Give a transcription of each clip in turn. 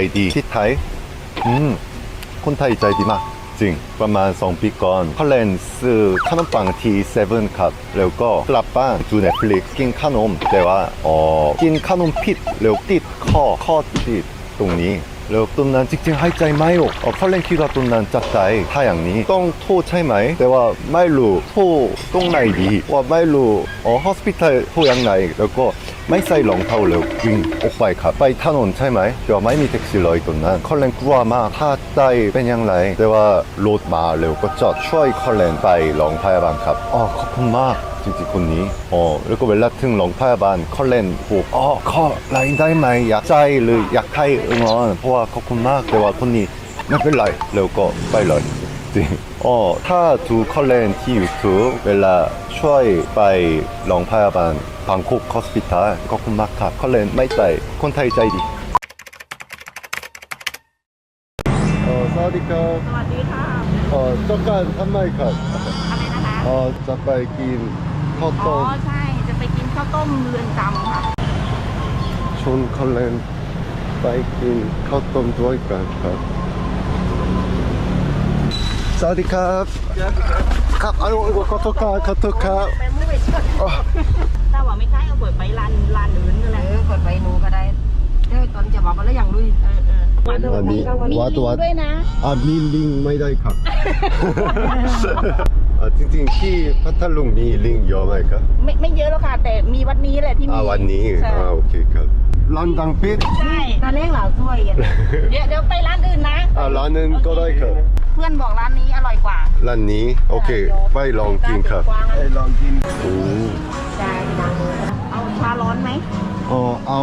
ใจดีที่ไทยอืมคนไทยใจดีมาก จริง ประมาณ2ปีก่อนเขาเล่นซื้อขนมปังที่เซเว่นครับ แล้วก็กลับบ้านดู Netflix กินขนม แต่ว่าอ๋อกินขนมผิดแล้วติดข้อข้อติดตรงนี้แล้วตอนนั้นจริงๆหายใจไม่ออกเออเขาเล่นคิดว่าตอนนั้นจะตายถ้าอย่างนี้ต้องโทษใช่ไหม แต่ว่าไม่รู้โทษตรงไหนดี ว่าไม่รู้อ๋อ hospital โทษยังไงแล้วก็ ไม่ใส่รองเท้าแล้ววิ่งออกไปครับไปถนนใช่ไหมแต่ว่าไม่มีแท็กซี่เลยตอนนั้นเขาเล่นกลัวมากถ้าตายเป็นยังไงแต่ว่ารถมาแล้วก็จอดช่วยเขาเล่นไปโรงพยาบาลครับอ๋อขอบคุณมากจริงๆคนนี้อ๋อแล้วก็เวลาถึงโรงพยาบาลเขาเล่นบอกอ๋อขอไลน์ได้ไหมอยากใจหรืออยากให้เองอนเพราะว่าขอบคุณมากแต่ว่าคนนี้ไม่เป็นไรแล้วก็ไปเลยจริงอ๋อถ้าดูเขาเล่นที่ YouTube เวลาช่วยไปโรงพยาบาล บางคุก hospital ขอบคุณมากครับเขาเล่นไม่ใจคนไทยใจดีเออสวัสดีครับสวัสดีค่ะเออต้องการทำไมครับอะไรนะคะเออจะไปกินข้าวอ๋อต้มใช่จะไปกินข้าวต้มเรือนจำค่ะชวนเขาเล่นไปกินข้าวต้มด้วยกันครับสวัสดีครับ ครับเอาขอโทษครับขอโทษครับ ไปมือไปชดถ้าว่าไม่ใช่เอาเปิดไปร้านร้านอื่นนั่นแหเอละอเปิดไปหนูก็ได้เดี๋ยวตอนจะบอกมาแล้วอย่างลุยเออเอออันนี้มีวัดลิงวัดด้วยนะอ่ามีลิงไม่ได้ครับ อ่าจริงๆที่พัทลุงมีลิงเยอะไหมครับไม่ไม่เยอะแล้วค่ะ แต่มีวัดนี้แหละที่มีอ่าวันนี้ใช่อ่าโอเคครับร้านดังปิดใช่ตาเล็กเหล่าถ้วยกันเดี๋ยวเดี๋ยวไปร้านอื่นนะ อ่าร้านนึงก็ได้ครับเพื่อนบอกร้านนี้อร่อยกว่า ร้านนี้ โอเค ไปลองกินครับกว้างไปลองกินโอ้ใช่ดังเอาชาร้อนไหมเออเอา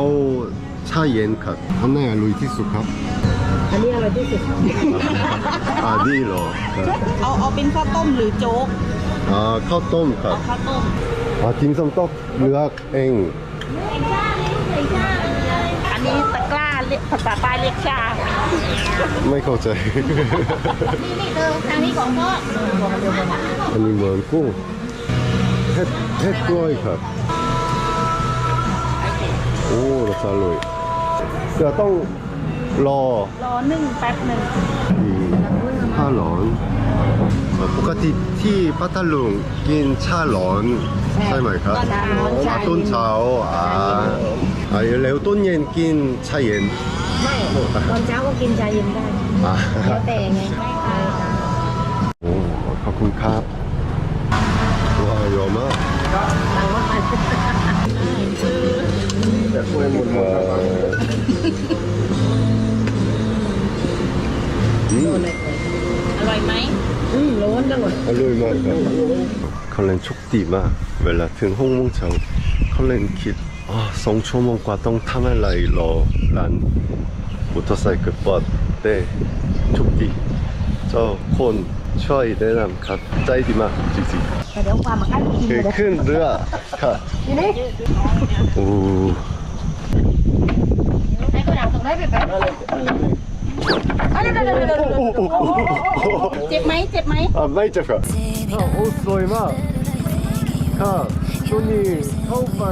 ชาเย็นครับอันไหนอร่อยที่สุดครับ อันนี้อร่อยที่สุดอ่าดีเหรอครับเอาเอาเป็นข้าวต้มหรือโจ๊กอ่าข้าวต้มครัเอาบข้าวต้มอ่าทิมซำต้องเลือกเองอันนี้ตะกร้าเรียก ภาษาใต้เรียกชา ไม่เข้าใจ นี่เธอทางนี้ของพ่ออันนี้เหมือนกุ้งเห็ดเห็ดกล้วยครับ โอ้รสชาติอร่อยเดี๋ยวต้องรอรอนึ่งแป๊บหนึ่งที่ชาร้อนเอ่อปกติที่พัทลุงกินชาร้อนใช่ไหมครับชาร้อนชาต้นเช้าอ่า อ่าแล้วต้นเย็นกินชาเย็น ไม่ตอนเช้าก็กินชาเย็นได้อ่า แล้วแต่ไงโอ้ขอบคุณครับว้าวเยอะมากต่างว่าอันแต่กล้วยหมดเลยอืมอร่อยไหมอืมร้อนจังเลยอร่อยมากครับเขาเล่นโชคดีมากเวลาถึงห้องโมงเช้าเขาเล่นคิดอ่า สองชั่วโมงกว่าต้องทำอะไรรอร้านมอเตอร์ไซค์เปิดแต่โชคดีเจ้าคนช่วยแนะนำครับ ใจดีมากจริงๆแต่เดี๋ยวความมากั้นกินเคยขึ้นเรือค่ะนี่นี่โอ้ให้กระดับตรงได้ไปแป๊บอะไรเจ็บไหมเจ็บไหมอะไม่เจ็บครับโอ้สวยมากค่ะตัวนี้เข้าไป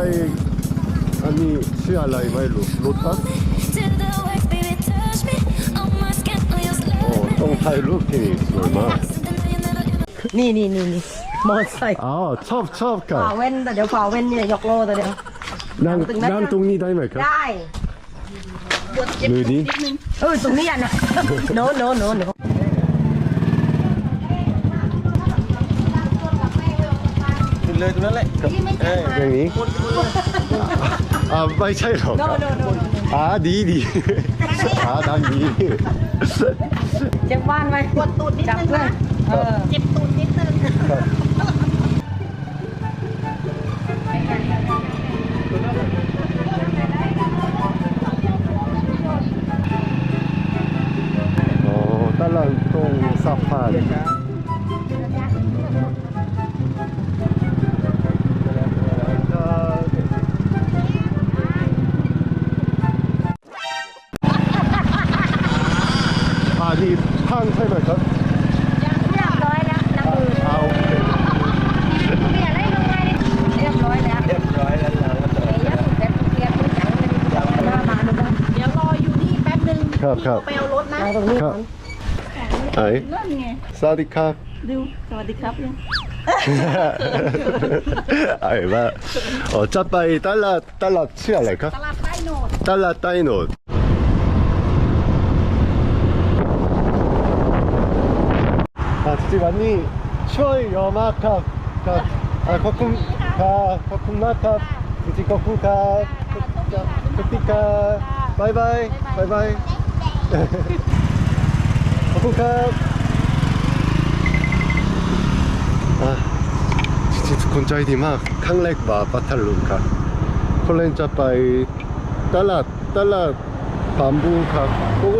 อันนี้ชื่ออะไรไม่รู้รถบัส Till the wax, baby, touch me on my skin, on your โอ้ slab. ต้องถ่ายรูปที่นี่สวยมาก Something that you never do. นี่นี่นี่นี่มอไซค์อ๋อชอบชอบค่ะฝ่าเว้นแต่เดี๋ยวฝ่าเว้นนี่ยกโลแต่เดี๋ยวนั่งถึงนั้นนั่งตรงนี้ได้ไหมครับได้ปวดเจ็บมือนี้นิดนึงเออตรงนี้อะนะโนโนโนโนอย่างนี้ อ่าไม่ใช่หรอกครับอ่าดีดีอ่าดังดีเจ็บบ้านไหมปวดตูดนิดจับนึงเพื่อนนะเออ เจ็บตูดนิดนึงโอ้ตลาดตรงสะพาน ครับครับไปเอารถนะครับไอ้นั่นไงสวัสดีครับดูสวัสดีครับยังไอ้ว่าเออจะไปตลาดตลาดชื่ออะไรครับตลาดใต้โหนดตลาดใต้โนดอะจริงๆวันนี้ช่วยเยอะมากครับครับอะขอบคุณครับขอบคุณมากครับจริงๆขอบคุณครับขอบคุณครับบายบายบายบาย ขอบคุณครับอะจริงๆทุกคนใจดีมากครั้งแรกว่าปัทลุงครับคนเล่นจะไปตลาดตลาดบามบูครับโอ้โห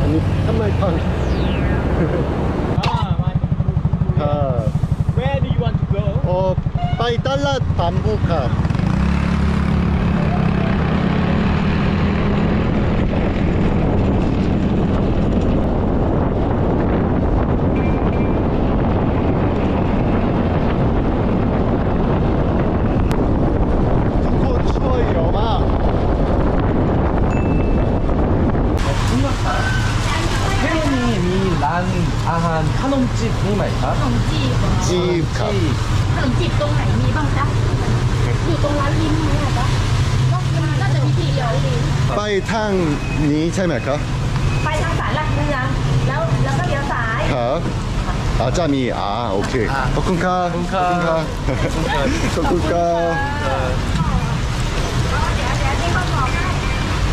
อันนี้ทำไมพัง ครับ Where do you want to go? โอ้ ไปตลา นี้ใช่ไหมครับไปทางสายหลักเมืองแล้วแล้วก็เลี้ยวซ้ายครับอาจะมีอ่าโอเคขอบคุณครับขอบคุณครับขอบคุณครับเดี๋ยวเดี๋ยวนี่เขาบอกให้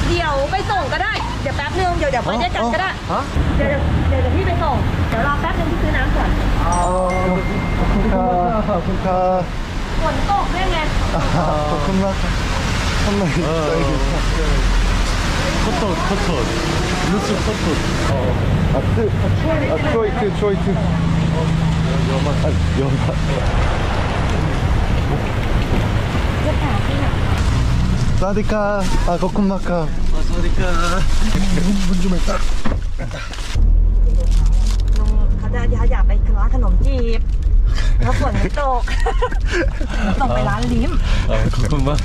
เดี๋ยวไปส่งก็ได้ เดี๋ยวแป๊บนึงเดี๋ยวเดี๋ยวไปด้วยกันก็ได้ฮะเดี๋ยวเดี๋ยวเดี๋ยวพี่ไปส่งเดี๋ยวรอแป๊บนึงพี่ซื้อน้ำก่อนขอบคุณครับขอบคุณครับฝนตกด้วยไงขอบคุณมากครับทำไมใจดี Kotor, kotor. Yusuf kotor. Attı. Açoytu, açoytu. Yolmaz. Yolmaz. สวัสดีค่ะขอบคุณมากค่ะสวัสดีค่ะบุญจุเมตลุงเขาจะอยากไปร้านขนมจีบแล้วฝนไม่ตกตกไปร้านลิมขอบคุณมาก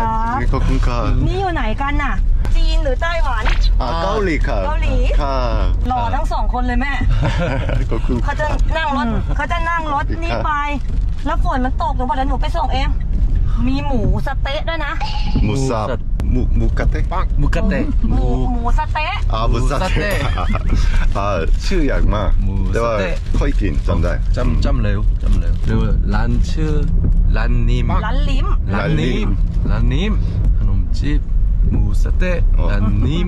ค่ะขอบคุณค่ะนี่อยู่ไหนกันน่ะ หรือไต้หวัน อ่าเกาหลีค่ะเกาหลี ค่ะหล่อทั้งสองคนเลยแม่เขาจะนั่งรถเขาจะนั่งรถนี้ไป แล้วฝนมันตกหนูบอกเดี๋ยวหนูไปส่งเอง มีหมูสเต๊ะด้วยนะหมูสับหมูหมูกระเต๊ะหมูกระเต๊ะหมูหมูสเต๊ะอ่าหมูสเต๊ะชื่อยากมากแต่ว่าค่อยกินจำได้จำจำเร็วจำเร็วเร็วร้านชื่อร้านนิมร้านลิ้มร้านนิมร้านนิมขนมจีบ มูสเต้ะอันนี้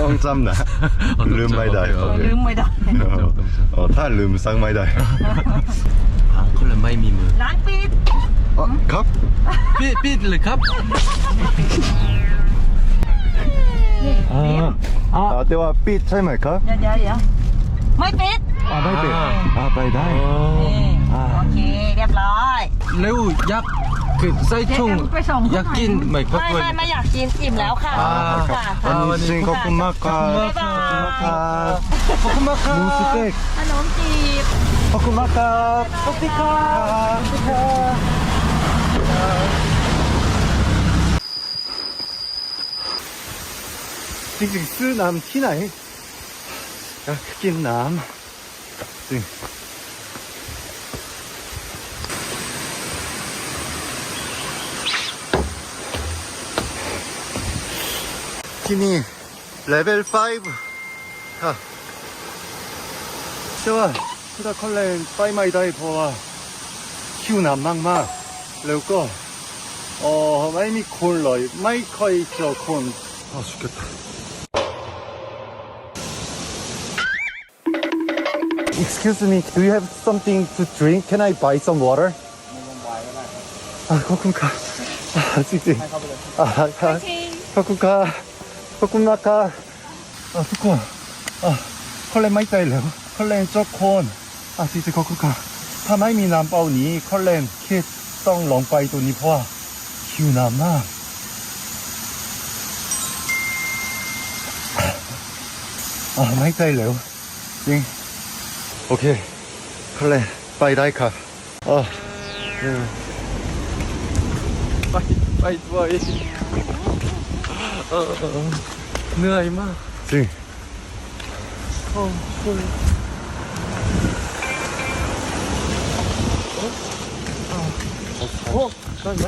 ต้องจำนะลืมไม่ได้ลืมไม่ได้ถ้าลืมสั่งไม่ได้อ่าคนลยไม่มีมือร้านปิด อ๋อครับปิดปิดเลยครับอ่าอ่าอ๋อแต่ว่าปิดใช่ไหมครับเดี๋ยวเยวยวไม่ปิดาไม่ปิดไปได้โอเค เรียบร้อย เร็วยับ คือไส้ชุ่งอยากกินไหมครับไม่ไม่ไม่อยากกินอิ่มแล้วค่ะค่ะวันนี้ขอบคุณมากครับ๊ายบายขอบคุณมากค่ะบหมูเต็กขนมจีบขอบคุณมากครับขอบคุณครับขอบคุณครับจริงๆซื้อน้ำที่ไหนอยากกินน้ำจริง พราะว่าคิวน้ำมากๆแล้วก็เออไม่มีคนเลยไม่ค่อยเจอคนอะสุดยอด Excuse me, do you have something to drink? Can I buy some water? อะขอบคุณครับอ่ะจริงๆอะครับขอบคุณครับขอบคุณมากครับอะทุกคนอะคนเล่นไม่ใจแล้วคนเล่นจกคนอะจริงๆขอบคุณครับถ้าไม่มีน้ำ เปล่านี้คนเล่นคิดต้องลงไปตัวนี้เพราะว่าหิวน้ำมากอ่ะไม่ใจแล้วจริง โอเค คอลเลนไปได้ค่ะเออ ไปไปด้วยเออเออเหนื่อยมาก จริง โอ้โหโอ้ได้ไหม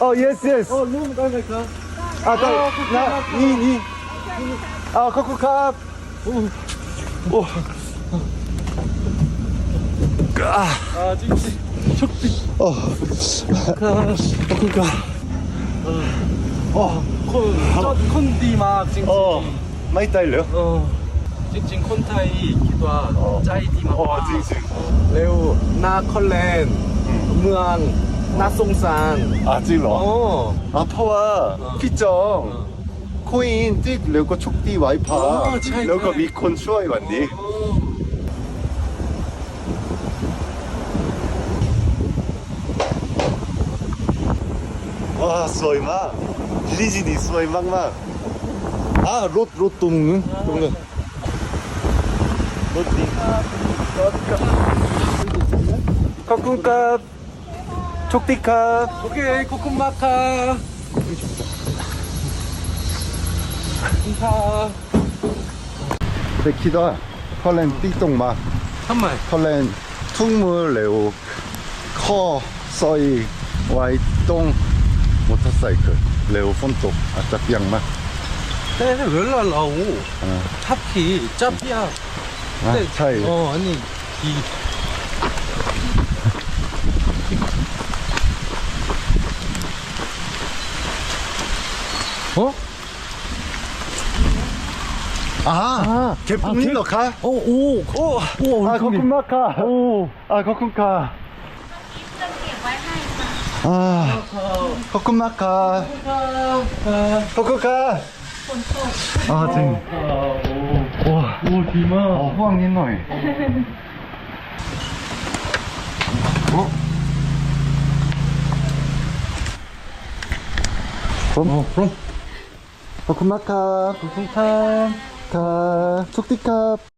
어 예스 예스 โอ้ลุงได้ไหมครับ 아, 나, 나, 니, 니. 아, 커크캅. 오, 오. 아, อ่า 척빛. 어. 그러니까. 어, 그러니까. 어. 콘, 저, 콘디 막 찡찡. 어. 많이 딸려? 어. 찡찡 어, 콘타이 기도아 어. 짜이디 막. 어, 찡찡. 레오 나 컬렌 무앙 나 송산. 아, 찔러. 어. 아파와 피정. 코인 띡 레오, 촉디 와이파. 아, 레오, 미콘 추어이 왔니? 어. А, свой мам. Лизини, свой мама. А, рот, рот тонны. Тонны. Рот 컵 촉디컵. 오케이, 코쿤마카. 고기 좋다. 인사. 베키다. 털렌 띠똥마. 한말. 털렌 퉁물 레오. 커 써이 와이 똥. มอเตอร์ไซค์เร็วฝนตกอาจจะยังมาแต่เวลาเราทับขี่จับยากใช่อ๋อนี่ขี่อ้อ่าเก็บตรงนี้หรอคะโอ้โอ้โอ้ขอบคุณมากค่ะโอ้ขอบคุณค่ะ 아, 코쿠마카. 코쿠카. 아, 진. 와, 오, 디마. 어, 호황 닌노이. 어? 그럼? 어, 그럼. 코쿠마카. 코쿠카. 카, 촉디카.